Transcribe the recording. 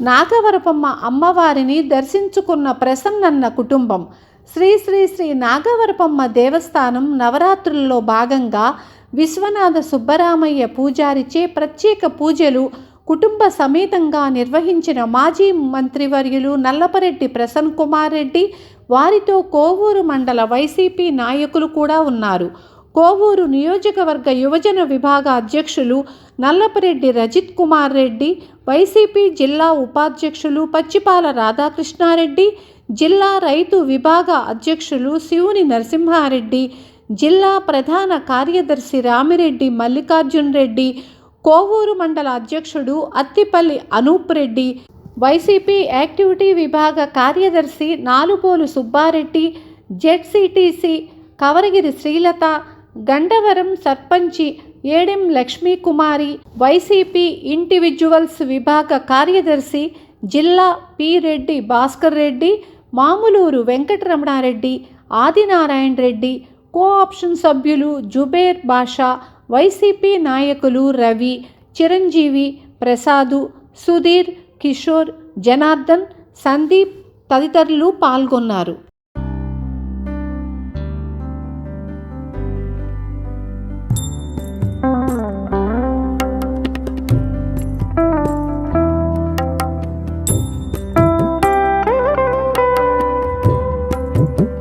నాగవరపమ్మ అమ్మవారిని దర్శించుకున్న ప్రసన్నన్న కుటుంబం. శ్రీ శ్రీ శ్రీ నాగవరపమ్మ దేవస్థానం నవరాత్రుల్లో భాగంగా విశ్వనాథ సుబ్బరామయ్య పూజారిచే ప్రత్యేక పూజలు కుటుంబ సమేతంగా నిర్వహించిన మాజీ మంత్రివర్యులు నల్లపరెడ్డి ప్రసన్ కుమార్ రెడ్డి వారితో కోవూరు మండల వైసీపీ నాయకులు కూడా ఉన్నారు. కోవూరు నియోజకవర్గ యువజన విభాగ అధ్యక్షులు నల్లపరెడ్డి రజిత్ కుమార్ రెడ్డి వైసీపీ జిల్లా ఉపాధ్యక్షులు పచ్చిపాల రాధాకృష్ణారెడ్డి జిల్లా రైతు విభాగ అధ్యక్షులు శివుని నరసింహారెడ్డి జిల్లా ప్రధాన కార్యదర్శి రామిరెడ్డి మల్లికార్జున్ రెడ్డి కోవూరు మండల అధ్యక్షుడు అత్తిపల్లి అనూప్ రెడ్డి వైసీపీ యాక్టివిటీ విభాగ కార్యదర్శి నాలుపోలు సుబ్బారెడ్డి జెడ్సిటిసి కవరగిరి శ్రీలత గండవరం సర్పంచి ఏడెం లక్ష్మీకుమారి వైసీపీ ఇండివిజువల్స్ విభాగ కార్యదర్శి జిల్లా P Reddy Bhaskar Reddy Mamuluru Venkataramanareddy Adinarayana Reddy co option సభ్యులు జుబేర్ బాషా వైసీపీ నాయకులు రవి చిరంజీవి ప్రసాదు సుధీర్ కిషోర్ జనార్దన్ సందీప్ తదితరులు పాల్గొన్నారు. you.